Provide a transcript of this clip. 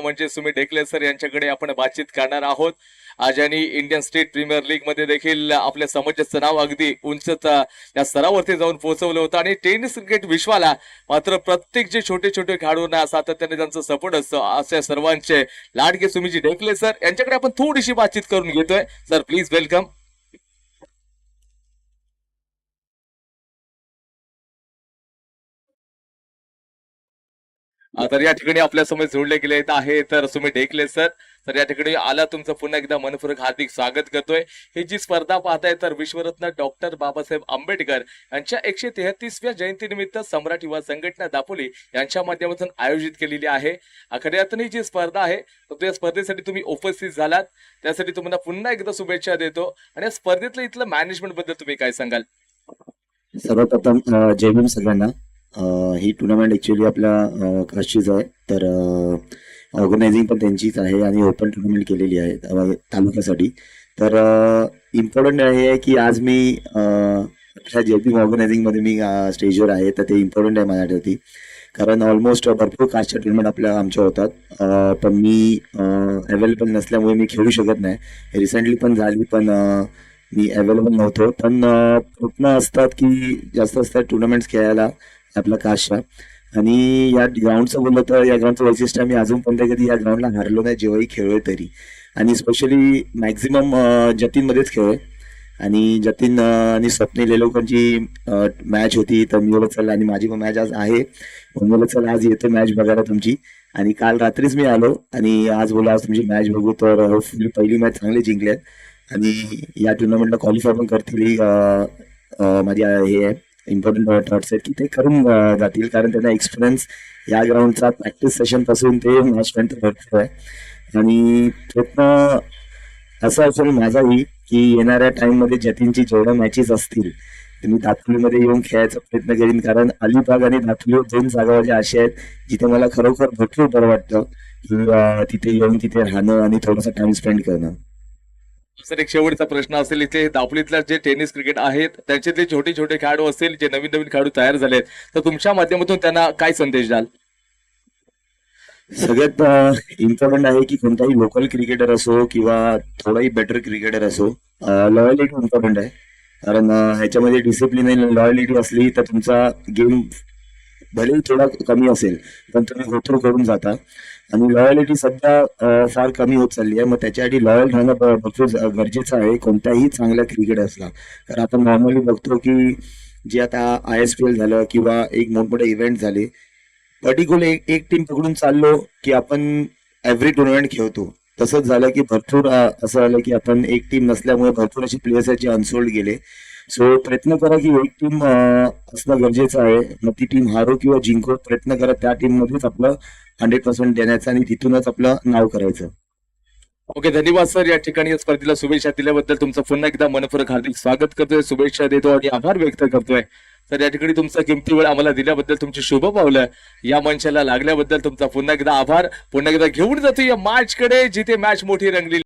म्हणजे सुमित ढेकले सर यांच्याकडे आपण बातचीत करणार आहोत. आज इंडियन स्टेट प्रीमियर लीगमध्ये देखील आपल्या समोरच्याचं नाव अगदी उंच त्या स्तरावरती जाऊन पोहोचवलं होतं. आणि टेनिस क्रिकेट विश्वाला मात्र प्रत्येक जे छोटे छोटे खेळाडूंना सातत्याने त्यांचा सपोर्ट असतो अशा सर्वांचे लाडके सुमीजी ढेकले सर. यांच्याकडे आपण थोडीशी बातचीत करून घेतोय. सर प्लीज वेलकम तर या ठिकाणी आपल्यासमोर जोडले गेले आहे तर सुमित ढेकले सर. तर या ठिकाणी आला तुमचं पुन्हा एकदा मनपूर्वक हार्दिक स्वागत करतोय. ही जी स्पर्धा पाहताय तर विश्वरत्न डॉक्टर बाबासाहेब आंबेडकर यांच्या एकशे तेहतीसव्या जयंतीनिमित्त सम्राट युवा संघटना दापोली यांच्या माध्यमातून आयोजित केलेली आहे. खऱ्यातून ही जी स्पर्धा आहे तर त्या स्पर्धेसाठी तुम्ही उपस्थित झालात. त्यासाठी तुम्हाला पुन्हा एकदा शुभेच्छा देतो. आणि या स्पर्धेतलं इथलं मॅनेजमेंटबद्दल तुम्ही काय सांगाल? सर्वप्रथम जय भीम सगळ्यांना. ही टुर्नामेंट ॲक्च्युली आपल्या अ, काशीच आहे. तर ऑर्गनायझिंग पण त्यांचीच आहे आणि ओपन टुर्नामेंट केलेली आहे तालुक्यासाठी. तर इम्पॉर्टंट हे आहे की आज मी अ, जे पी ऑर्गनायझिंगमध्ये मी स्टेजवर आहे तर ते इम्पॉर्टंट आहे माझ्यासाठी. कारण ऑलमोस्ट भरपूर कास्टच्या टुर्नामेंट आपल्या आमच्या होतात. पण मी अवेलेबल नसल्यामुळे मी खेळू शकत नाही. रिसेंटली पण झाली पण मी अवेलेबल नव्हतो. पण अ, असतात की जास्त असतात टुर्नामेंट्स खेळायला आपल्या काशच्या आणि या ग्राउंडचं बोललं तर या ग्राउंडचं वैशिष्ट्य आम्ही मी पण कधी या ग्राउंडला हारलो नाही जेव्हाही खेळलोय तरी. आणि स्पेशली मॅक्झिमम जतीनमध्येच खेळ. आणि जतीन आणि स्वप्नील हे लोकांची मॅच होती तर मी बोलत चल आणि माझी पण मॅच आज आहे. म्हणून आज येतो मॅच बघायला तुमची. आणि काल रात्रीच मी आलो आणि आज बोला आज तुमची मॅच बघू. तर होपफुली पहिली मॅच चांगली जिंकल्यात आणि या टुर्नामेंटला क्वालिफाय पण करतील ही, माझी हे आहे इम्पॉर्टंट थॉट्स आहेत की ते करून जातील. कारण त्यांना एक्सपिरियन्स या ग्राउंडचा प्रॅक्टिस सेशनपासून ते मॅचपर्यंत भरपूर आहे. आणि प्रयत्न असा असेल माझाही की येणाऱ्या टाइममध्ये जतीनची जेवढ्या मॅचेस असतील ते मी दातुलीमध्ये येऊन खेळायचा प्रयत्न करीन. कारण अलिबाग आणि दातुली दोन जागा ज्या अशा आहेत जिथे मला खरोखर भरपूर बरं वाटतं की तिथे येऊन तिथे राहणं आणि थोडासा टाइम स्पेंड करणं. सर एक शेवटचा प्रश्न असेल इथे. दापोलीतल्या जे टेनिस क्रिकेट आहेत त्यांच्यातले छोटे छोटे खेळाडू असतील जे नवीन नवीन खेळाडू तयार झाले तर तुमच्या माध्यमातून त्यांना काय संदेश द्याल? सगळ्यात इम्पॉर्टंट आहे की कोणताही लोकल क्रिकेटर असो किंवा थोडाही बेटर क्रिकेटर असो लॉयलिटी इम्पॉर्टंट आहे. कारण ह्याच्यामध्ये डिसिप्लिन आणि लॉयलिटी असली तर तुमचा गेम भलेही थोडा कमी असेल पण तुम्ही गोथ्रू करून जाता. आणि लॉयलिटी सध्या फार कमी होत चालली आहे. मग त्याच्यासाठी लॉयल राहणं भरपूर गरजेचं आहे. कोणत्याही चांगल्या क्रिकेटर्सला कारण आपण नॉर्मली बघतो की जे आता आय एस पी एल झालं किंवा एक मोठमोठे इव्हेंट झाले पर्टिक्युलर एक एक टीम पकडून चाललो की आपण एव्हरी टुर्नामेंट खेळतो. तसंच झालं की भरपूर असं झालं की आपण एक टीम नसल्यामुळे भरपूर असे प्लेयर्स आहेत जे अनसोल्ड गेले. सो प्रयत्न करा की एक टीम असणं गरजेचं आहे. मग ती टीम हारो किंवा जिंको प्रयत्न करा त्या टीम मध्येच आपलं हंड्रेड पर्सेंट देण्याचं आणि तिथूनच आपलं नाव करायचं. ओके धन्यवाद सर या ठिकाणी या स्पर्धेला शुभेच्छा दिल्याबद्दल तुमचं पुन्हा एकदा मनपूर्वक हार्दिक स्वागत करतोय. शुभेच्छा देतो आणि आभार व्यक्त करतोय. तर या ठिकाणी तुमचा किमती वेळ आम्हाला दिल्याबद्दल तुमची शुभ पावलं. या मंचाला लागल्याबद्दल तुमचा पुन्हा एकदा आभार. पुन्हा एकदा घेऊन जातो या मॅच कडे जिथे मॅच मोठी रंगली